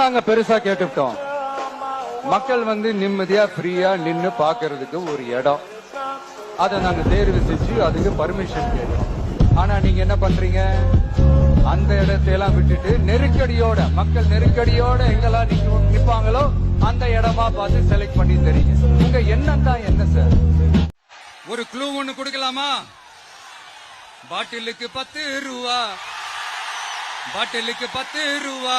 நாங்க பெருசா கேட்டுட்டோம் மக்கள் வந்து நிம்மதியா ஃப்ரீயா நின்னு பாக்குறதுக்கு ஒரு இடம். அதை நாங்க தேர்வு செஞ்சு அதுக்கு பர்மிஷன் கேட்டோம். ஆனா நீங்க என்ன பண்றீங்க? அந்த இடத்தையெல்லாம் விட்டுட்டு நெருக்கடியோட மக்கள் நெருக்கடியோட எங்கெல்லாம் நிக்க நிப்பாங்களோ அந்த இடமா பார்த்து செலக்ட் பண்ணி தெரியுங்க உங்க எண்ணம் தான் என்ன சார் ஒரு க்ளூ ஒண்ணு கொடுக்கலாமா? பாட்டிலுக்கு பத்து ரூபா. பாட்டிலுக்கு பத்து ரூபா.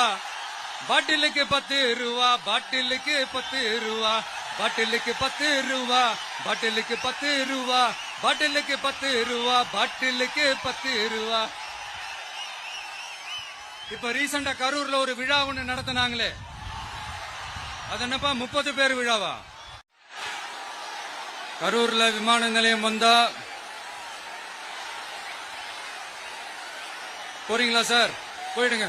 பாட்டிலுக்கு பத்து ரூபா பாட்டிலுக்கு பத்து ரூபா பாட்டிலுக்கு பத்து ரூபா பாட்டிலுக்கு பத்து ரூபா பாட்டிலுக்கு பத்து ரூபா பாட்டிலுக்கு பத்து ரூபா இப்ப ரீசெண்டா கரூர்ல ஒரு விழா ஒண்ணு நடத்தினாங்களே. அது என்னப்பா முப்பது பேர் விழாவா? கரூர்ல விமான நிலையம் வந்தா போறீங்களா சார்? போயிடுங்க.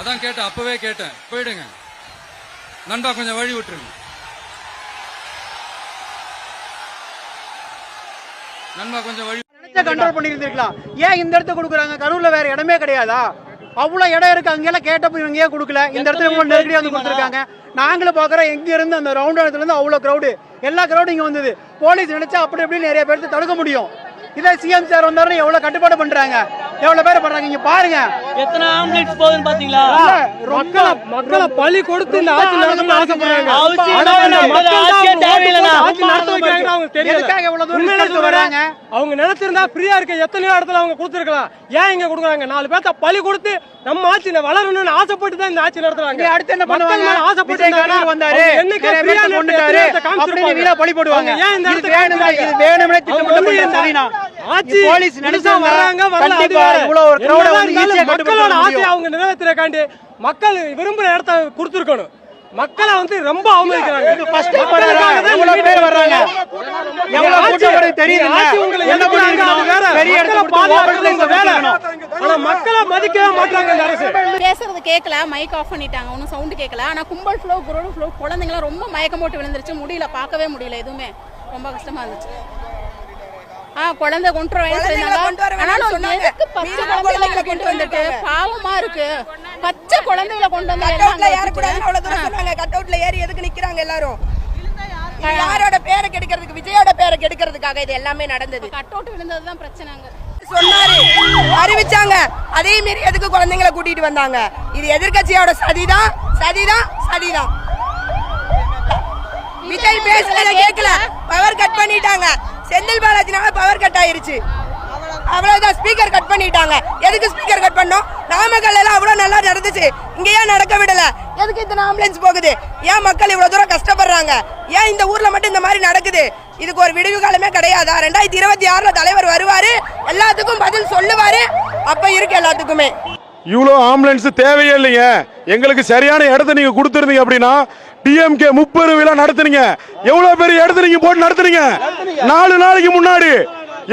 அதான் கேட்டேன் அப்பவே கேட்டேன். போயிடுங்க. நண்பா கொஞ்சம் வழி விட்டுருங்க. நண்பா கொஞ்சம் வழி கண்ட்ரோல் பண்ணி இருந்திருக்கலாம் ஏன் இந்த இடத்த கொடுக்குறாங்க? கரூர்ல வேற இடமே கிடையாதா? அவ்வளவு இடம் இருக்கு அங்கெல்லாம் கேட்டப்ப இவங்க ஏன் கொடுக்கல? இந்த இடத்துல இவங்க நெருக்கடியா வந்து கொடுத்துருக்காங்க. நாங்களும் பாக்குறோம் எங்க இருந்து அந்த ரவுண்ட் இடத்துல இருந்து அவ்வளவு கிரௌடு எல்லா கிரௌடும் இங்க வந்தது. போலீஸ் நினைச்சா அப்படி இப்படி நிறைய பேருக்கு தடுக்க முடியும். இதே சிஎம் சார் வந்தாருன்னு எவ்வளவு கட்டுப்பாடு பண்றாங்க? எவ்வளவு பேர் பண்றாங்க? இங்க பாருங்க. எத்தனை ஆம்புலன்ஸ் போகுதுன்னு பாத்தீங்களா? மக்களை மக்களை பழி கொடுத்து இந்த ஆட்சி நடத்தணும்னு ஆசைப்படுறாங்க. அவங்க நினைச்சிருந்தா ஃப்ரீயா இருக்க எத்தனையோ இடத்துல அவங்க கொடுத்துருக்கலாம். ஏன் இங்க கொடுக்குறாங்க? நாலு பேர்த்த பழி கொடுத்து நம்ம ஆட்சி வளரணும்னு ஆசைப்பட்டு தான் இந்த ஆட்சி நடத்துறாங்க. அடுத்து என்ன பண்ணுவாங்க? ஆசைப்பட்டு வந்தாரு. என்னைக்கு ஃப்ரீயா கொண்டுட்டாரு. அப்படின்னு பழி போடுவாங்க. ஏன் இந்த வேணும்னே திட்டமிட்டு ஆட்சி போலீஸ் நினைச்சா வராங்க அவங்க நிறைவேற்றுறக்காண்டி மக்கள் விரும்புற இடத்த கொடுத்துருக்கணும். மக்களை வந்து ரொம்ப அவமதிக்கிறாங்க. தெரியும் மக்களை மதிக்கவே மாட்டாங்க இந்த அரசு. பேசுறது கேட்கல மைக் ஆஃப் பண்ணிட்டாங்க. ஒன்றும் சவுண்டு கேட்கல ஆனா கும்பல் ஃப்ளோ குரோடு ஃப்ளோ குழந்தைங்களாம் ரொம்ப மயக்கம் போட்டு விழுந்துருச்சு. முடியல பாக்கவே முடியல எதுவுமே. ரொம்ப கஷ்டமா இருந்துச்சு. ஆ குழந்தை கொண்டு வர வயசு கொண்டு வந்துட்டு. பாவமா இருக்கு. பச்சை குழந்தைகளை கொண்டு வந்து கட் அவுட்ல யாரு கூட அவ்வளவு தூரம். சொன்னாங்க. கட் அவுட்ல ஏறி எதுக்கு நிக்கிறாங்க எல்லாரும்? யாரோட பேரை கெடுக்கிறதுக்கு விஜயோட பேரை கெடுக்கிறதுக்காக இது எல்லாமே நடந்தது. கட் அவுட் விழுந்தது தான் பிரச்சனைங்க சொன்னாரு. அறிவிச்சாங்க. அதே மீறி எதுக்கு குழந்தைங்களை கூட்டிட்டு வந்தாங்க? இது எதிர்க்கட்சியோட சதிதான். சதிதான். சதிதான். விஜய் பேசுறத கேட்கல. பவர் கட் பண்ணிட்டாங்க. செந்தில் பாலாஜினால பவர் கட் ஆயிருச்சு. அவ்வளவுதான் ஸ்பீக்கர் கட் பண்ணிட்டாங்க. எதுக்கு ஸ்பீக்கர் கட் பண்ணோம்? நாமக்கல் எல்லாம் அவ்வளவு நல்லா நடந்துச்சு. இங்கேயே நடக்க விடல. எதுக்கு இத்தனை ஆம்புலன்ஸ் போகுது? ஏன் மக்கள் இவ்வளவு தூரம் கஷ்டப்படுறாங்க? ஏன் இந்த ஊர்ல மட்டும் இந்த மாதிரி நடக்குது? இதுக்கு ஒரு விடுவு காலமே கிடையாதா? ரெண்டாயிரத்தி இருபத்தி ஆறுல தலைவர் வருவாரு. எல்லாத்துக்கும் பதில் சொல்லுவாரு. அப்ப இருக்கு எல்லாத்துக்குமே. இவ்வளோ ஆம்புலன்ஸ் தேவையே இல்லைங்க எங்களுக்கு சரியான இடத்த நீங்க கொடுத்துருந்தீங்க அப்படின்னா டிஎம்கே முப்பது விழா நடத்துனீங்க. எவ்வளவு பெரிய இடத்த நீங்க போட்டு நடத்துனீங்க? நாலு நாளைக்கு முன்னாடி.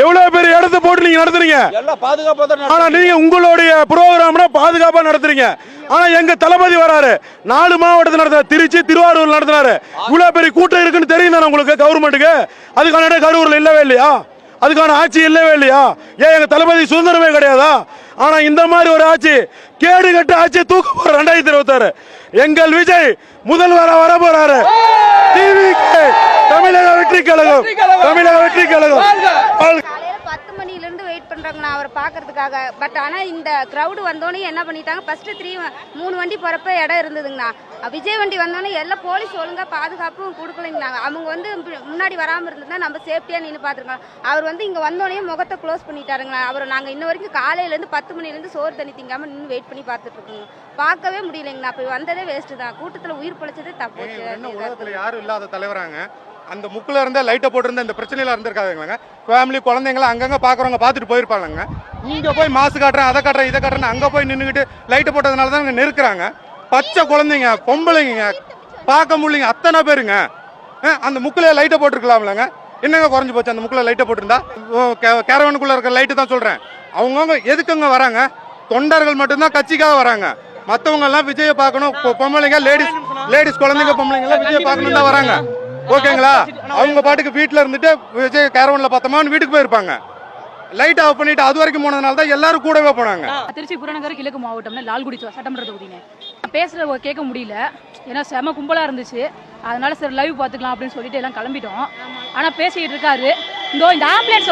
எவ்வளவு பெரிய இடத்த போட்டு நீங்க நடத்துறீங்க. ஆனா நீங்க உங்களுடைய ப்ரோக்ராம்னா பாதுகாப்பா நடத்துறீங்க. ஆனா எங்க தளபதி வராரு. நாலு மாவட்டத்தில் நடத்த திருச்சி திருவாரூர் நடத்தினாரு இவ்வளவு பெரிய கூட்டம் இருக்குன்னு தெரியும் தானே உங்களுக்கு கவர்மெண்ட்டுக்கு? அதுக்கான இடம் கரூர்ல இல்லவே இல்லையா? அதுக்கான ஆட்சி இல்லவே இல்லையா? ஏன் எங்க தளபதி சுதந்திரமே கிடையாதா? ஆனா இந்த மாதிரி ஒரு ஆட்சி கேடு கட்ட ஆட்சி தூக்க போற ரெண்டாயிரத்தி இருபத்தாறு. எங்கள் விஜய் முதல்வரா வர போறாரு தமிழக வெற்றி கழகம். தமிழக வெற்றி கழகம். இருந்து அவரை பார்க்கறதுக்காக. பட் ஆனால் இந்த க்ரௌடு வந்தோடனே என்ன பண்ணிட்டாங்க? ஃபஸ்ட்டு த்ரீ மூணு வண்டி போகிறப்ப இடம் இருந்ததுங்கண்ணா. விஜய் வண்டி வந்தோடனே எல்லாம் போலீஸ் ஒழுங்காக பாதுகாப்பும் கொடுக்கலைங்கண்ணா. அவங்க வந்து முன்னாடி வராமல் இருந்திருந்தா நம்ம சேஃப்டியாக நின்று பார்த்துருக்கோம். அவர் வந்து இங்கே வந்தோடனே முகத்தை க்ளோஸ் பண்ணிட்டாருங்கண்ணா. அவர் நாங்கள் இன்ன வரைக்கும் காலையிலேருந்து பத்து மணிலேருந்து சோறு தண்ணி திங்காமல் நின்று வெயிட் பண்ணி பார்த்துட்ருக்கோங்க. பார்க்கவே முடியலைங்கண்ணா. இப்போ வந்ததே வேஸ்ட்டு தான். கூட்டத்தில் உயிர் பிழைச்சதே தப்பு. யாரும் இல்லாத தலைவராங்க. அந்த முக்கில் இருந்த லைட்டை போட்டிருந்த இந்த பிரச்சனையெல்லாம் இருந்திருக்காதுங்க ஃபேமிலி குழந்தைங்களாம் அங்கங்கே பார்க்குறவங்க பார்த்துட்டு போயிருப்பாங்க இங்கே போய் மாசு காட்டுறேன் அதை காட்டுறேன் இதை காட்டுறேன்னு அங்கே போய் நின்றுக்கிட்டு லைட்டை போட்டதுனால தான் இங்க நிற்கிறாங்க பச்சை குழந்தைங்க பொம்பளைங்க பார்க்க முடியலைங்க அத்தனை பேருங்க. அந்த முக்கில் லைட்டை போட்டிருக்கலாம்லங்க. என்னங்க குறைஞ்சி போச்சு அந்த முக்கில் லைட்டை போட்டிருந்தா? கேரவனுக்குள்ளே இருக்கிற லைட்டு தான் சொல்கிறேன் அவங்கவுங்க எதுக்குங்க வராங்க? தொண்டர்கள் மட்டும்தான் கட்சிக்காக வராங்க. மற்றவங்க எல்லாம் விஜய பார்க்கணும் பொம்பளைங்க லேடிஸ் லேடிஸ் குழந்தைங்க பொம்பளைங்க எல்லாம் விஜய பார்க்கணும் தான் வராங்க. ஓகேங்களா? அவங்க பாட்டுக்கு வீட்ல இருந்துட்டு விஜய் கேரவன்ல பார்த்தோமான்னு வீட்டுக்கு போயிருப்பாங்க. லைட் ஆஃப் பண்ணிட்டு அது வரைக்கும் போனதுனால தான் எல்லாரும் கூடவே போனாங்க. திருச்சி புறநகர் கிழக்கு மாவட்டம்ல லால்குடி சட்டமன்ற தொகுதினே பேசுறது கேட்க முடியல. ஏன்னா செம கும்பலா இருந்துச்சு. அதனால சரி லைவ் பார்த்துக்கலாம் அப்படின்னு சொல்லிட்டு எல்லாம் கிளம்பிட்டோம். ஆனா பேசிட்டு இருக்காரு. இதோ இந்த ஆம்புலன்ஸ்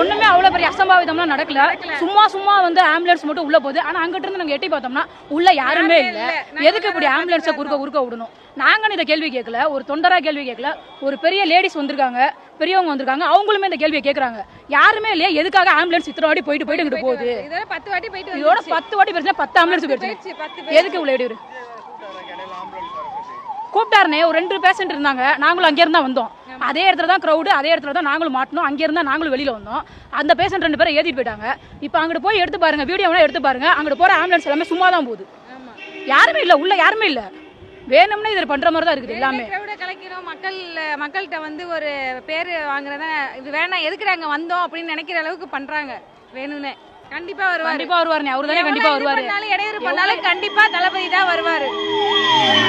ஒண்ணுமே அவ்வளவு பெரிய அசம்பாவிதம்லாம் நடக்கல. சும்மா சும்மா வந்து ஆம்புலன்ஸ் மட்டும் உள்ள போகுது. ஆனா அங்கிட்ட இருந்து நாங்க எட்டி பார்த்தோம்னா உள்ள யாருமே இல்ல. எதுக்கு இப்படி ஆம்புலன்ஸை குறுக்க குறுக்க விடணும்? நாங்க இந்த கேள்வி கேட்கல. ஒரு தொண்டரா கேள்வி கேட்கல. ஒரு பெரிய லேடிஸ் வந்திருக்காங்க. பெரியவங்க வந்திருக்காங்க. அவங்களுமே இந்த கேள்வியை கேக்குறாங்க. யாருமே இல்லையா. எதுக்காக ஆம்புலன்ஸ் இத்தனை வாட்டி போயிட்டு போயிட்டு போகுது? பத்து வாட்டி போயிட்டு இதோட பத்து வாட்டி பிரச்சனை பத்து ஆம்புலன்ஸ் போயிடுச்சு எதுக்கு இவ்வளவு இடையூறு? கூப்பிட்டாருனே. ஒரு ரெண்டு பேஷண்ட் இருந்தாங்க. நாங்களும் அங்கே இருந்தா வந்தோம். அதே இடத்துல தான் க்ரௌடு அதே இடத்துல தான் நாங்களும் மாட்டணும் அங்கே இருந்தா நாங்களும் வெளியில வந்தோம். அந்த பேஷண்ட் ரெண்டு பேரும் ஏத்திட்டு போயிட்டாங்க. இப்போ அங்கிட்டு போய் எடுத்து பாருங்க வீடியோ வேணா எடுத்து பாருங்க. அங்கிட்டு போற ஆம்புலன்ஸ் எல்லாமே சும்மா தான் போகுது யாருமே இல்ல உள்ள யாருமே இல்ல. வேணும்னே இதில் பண்ற மாதிரி தான் இருக்குது எல்லாமே. கலைக்கிறோம். மக்கள் மக்கள்கிட்ட வந்து ஒரு பேர் வாங்குறத இது வேணாம் எதுக்கு நாங்க வந்தோம் அப்படின்னு நினைக்கிற அளவுக்கு பண்றாங்க. வேணும்னே. கண்டிப்பா வருவாரு. கண்டிப்பா வருவாருண்ணே. அவரு தானே கண்டிப்பா வருவாரு. இடையூறு பண்ணாலும் கண்டிப்பா தளபதி தான் வருவாரு.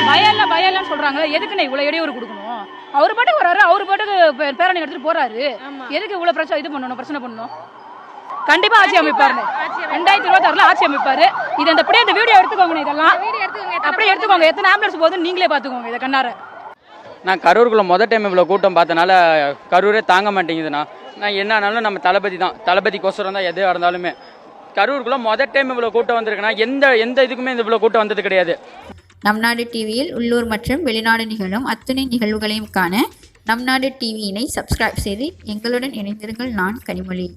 பயம் இல்ல பயம் இல்லன்னு சொல்றாங்க. எதுக்குண்ணே இவ்வளவு இடையூறு கொடுக்கணும்? அவர் பாட்டுக்கு வராரு அவர் பாட்டுக்கு பேரணி எடுத்துட்டு போறாரு. எதுக்கு இவ்வளவு பிரச்சனை இது பண்ணணும் பிரச்சனை பண்ணணும்? கண்டிப்பா ஆட்சி அமைப்பாருண்ணே ரெண்டாயிரத்தி இருபத்தி ஆறுல ஆட்சி அமைப்பாரு. இது அந்த அப்படியே இந்த வீடியோ எடுத்துக்கோங்க இதெல்லாம். வீடியோ எடுத்துக்கோங்க அப்படியே எடுத்துக்கோங்க. எத்தனை ஆம்புலன்ஸ் போகுதுன்னு நீங்களே பாத்துக்கோங்க இதை கண்ணார. நான் கரூருக்குள்ள முத டைம் இவ்வளோ கூட்டம் பார்த்தனால கரூரே தாங்க மாட்டேங்குதுண்ணா. நான் என்னன்னாலும் நம்ம தளபதி தான். தளபதிக்கோசரம் தான் எது இருந்தாலுமே. கரூருக்குள்ள முத டைம் இவ்வளோ கூட்டம் வந்திருக்குன்னா எந்த எந்த இதுக்குமே இந்த இவ்வளோ கூட்டம் வந்தது கிடையாது. நம் நாடு டிவியில் உள்ளூர் மற்றும் வெளிநாடு நிகழும் அத்துணை நிகழ்வுகளையும் காண நம் நாடு டிவியினை சப்ஸ்கிரைப் செய்து எங்களுடன் இணைந்திருங்கள் நான் கனிமொழி.